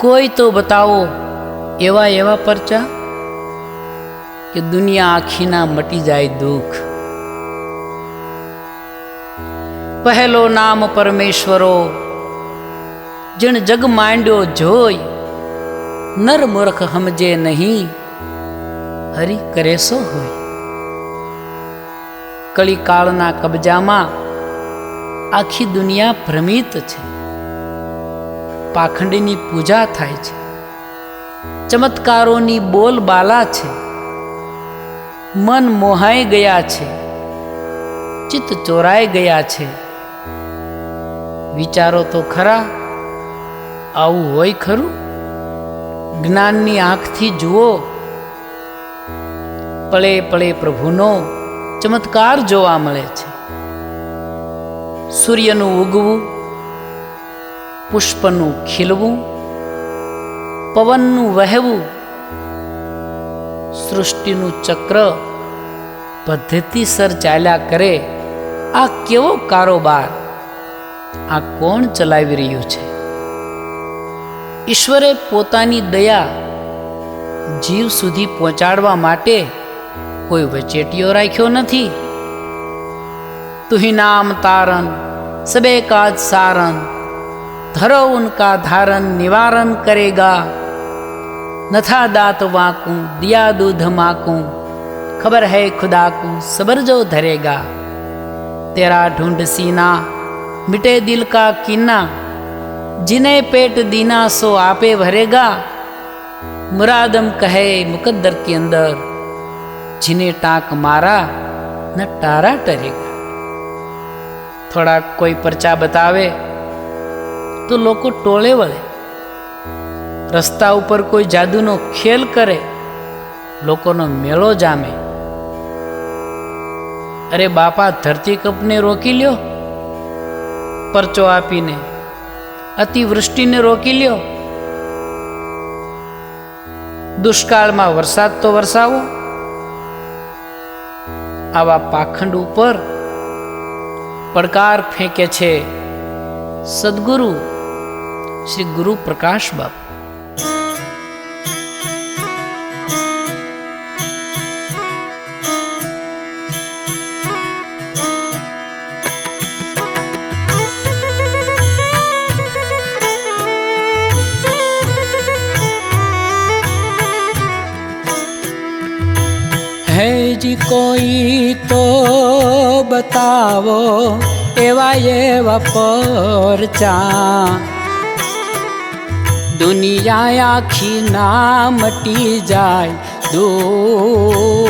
કોઈ તો બતાવો એવા એવા પરચા કે દુનિયા આખીના મટી જાય દુઃખ. પહેલો નામ પરમેશ્વરો, જણ જગ માંડ્યો જોઈ, નર મૂર્ખ સમજે નહીં, હરી કરે સો હોય. કળી કાળના કબજામાં આખી દુનિયા ભ્રમિત છે. પાખંડીની પૂજા થાય છે. ચમત્કારોની બોલબાલા છે. મન મોહાઈ ગયા છે. ચિત્ત ચોરાઈ ગયા છે. વિચારો તો ખરા. આવું હોય ખરું? જ્ઞાનની આંખથી જુઓ. પળે પળે પ્રભુનો ચમત્કાર જોવા મળે છે. સૂર્યનું ઉગવું પુષ્પનું ખીલવું પવનનું વહેવું સૃષ્ટિનું ચક્ર પદ્ધતિસર ચાલ્યા કરે આ કેવો કારોબાર આ કોણ ચલાવી રહ્યું છે ઈશ્વરે પોતાની દયા જીવ સુધી પહોંચાડવા માટે કોઈ વચેટીઓ રાખ્યો નથી તુહી નામ તારન સબે કાજ સારન धरो उनका धारण, निवारण करेगा। नथा दात वाकू, दिया दूध माकू, खबर है खुदा को, सबर जो धरेगा। तेरा ढूंढ सीना, मिटे दिल का किन्ना जिन्हें पेट दीना सो आपे भरेगा। मुरादम कहे मुकद्दर के अंदर, जिन्हें टाक मारा, न टारा टरेगा। थोड़ा कोई पर्चा बतावे તો લોકો ટોળે વળે. રસ્તા ઉપર કોઈ જાદુનો ખેલ કરે, લોકોનો મેળો જામે. અરે બાપા, ધરતી કપને રોકી લ્યો? પરચો આપીને, અતિવૃષ્ટિને રોકી લ્યો? દુષ્કાળમાં વરસાદ તો વરસાવો. આવા પાખંડ ઉપર પડકાર ફેંકે છે સદગુરુ. श्री गुरु प्रकाश बाप है जी कोई तो बताओ एवा एवा पर चा। દુનિયા આખી ના મટી જાય દુઃખ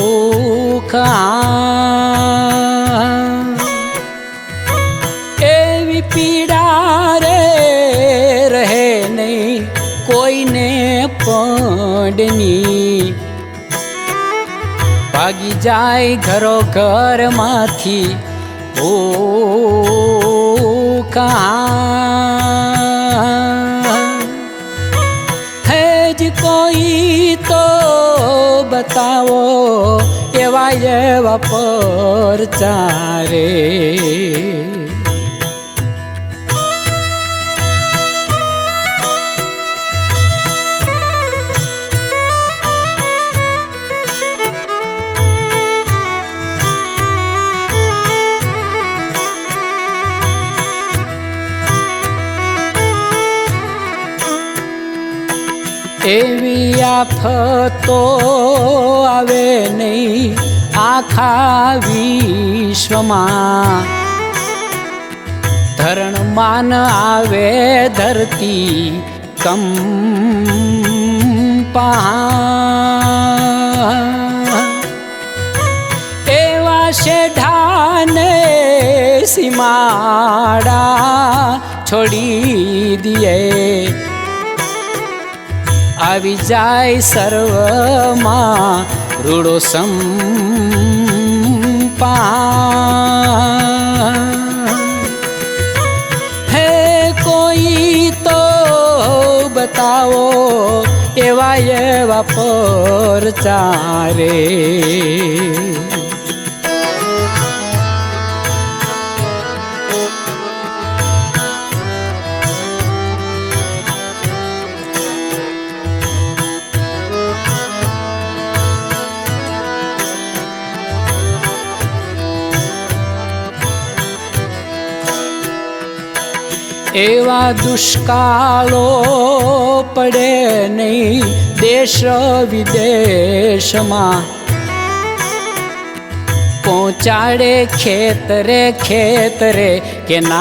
એવી પીડા રે રહે નહીં કોઈને પંડની. ભાગી જાય ઘરો ઘરમાંથી ઓ કા કોઈ તો બતાવો એવા એવા પરચારે. એવી આફતો આવે નહીં આખા વિશ્વમાં. ધરણ માન આવે ધરતી કંપા એવા શેઢાને સીમાડા છોડી દિયે આવી જાય સર્વમાં રૂડો સમ હે કોઈ તો બતાવો એવા એવા પરચારે એવા દુષ્કાળો પડે નહીં દેશ વિદેશમાં. પહોંચાડે ખેતરે ખેતરે કે ના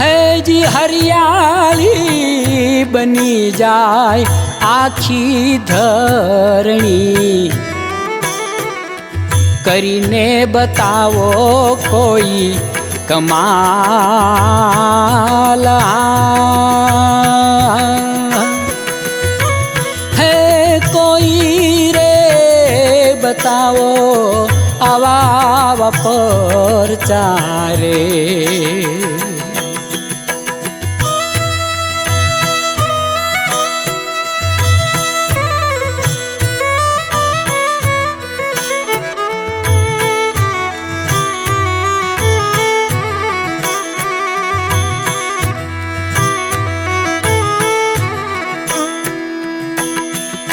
હેજી હરિયાળી બની જાય આખી ધરણી. કરીને બતાવો કોઈ કમાલ. હે કોઈ રે બતાવો આવા પર ચારે.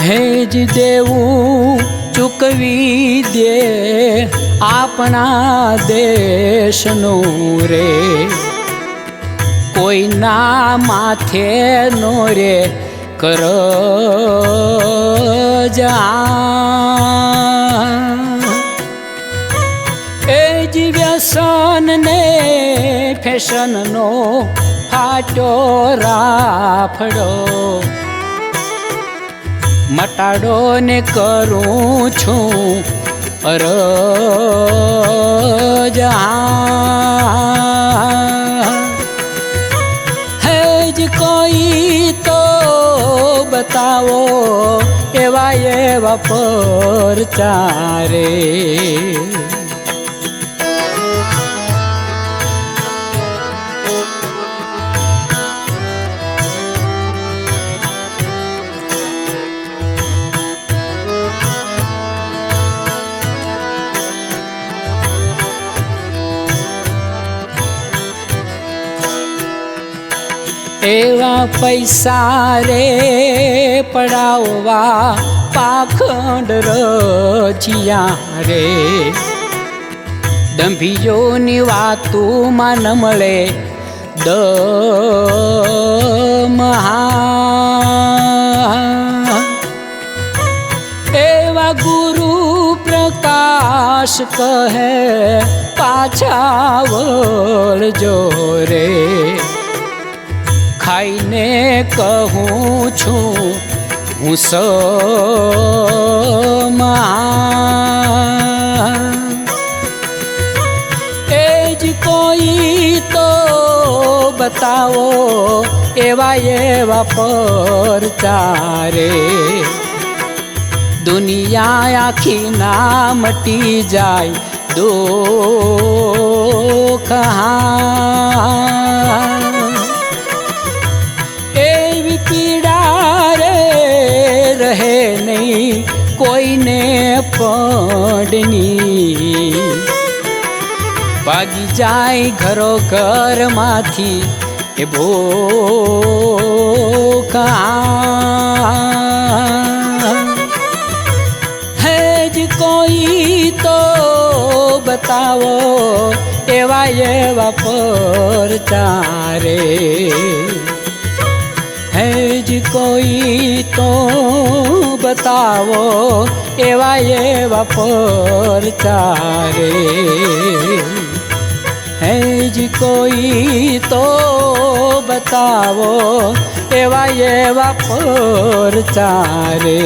હેજ દેવું ચૂકવી દે આપણા દેશનું રે. કોઈના માથે નો રે કર એ જ વ્યસન ને ફેશનનો ફાટો રાફડો મટાડો ને કરું છું. અરજા જ કોઈ તો બતાવો એવા એવા પર ચારે. એવા પૈસા રે પડાવવા પાખંડ રચિયા રે. દંભીઓની વાતુમાં ન મળે દ મહા એવા ગુરુ પ્રકાશ કહે, પાછા વળજો રે. ખાઈને કહું છું હું સો એ જ કોઈ તો બતાવો, એવા એવા પર ચારે. દુનિયા આખી ના મટી જાય દો એવી રહે નહીં કોઈને પડની ભાગી જાય ઘરો ઘરમાંથી એ ભોકા હેજ કોઈ તો બતાવો એવા એવા પર ચારે હેજ કોઈ તો બતાવો, એવા એવા પરચારે ચારે. જ કોઈ તો બતાવો, એવા એવા પરચારે ચારે.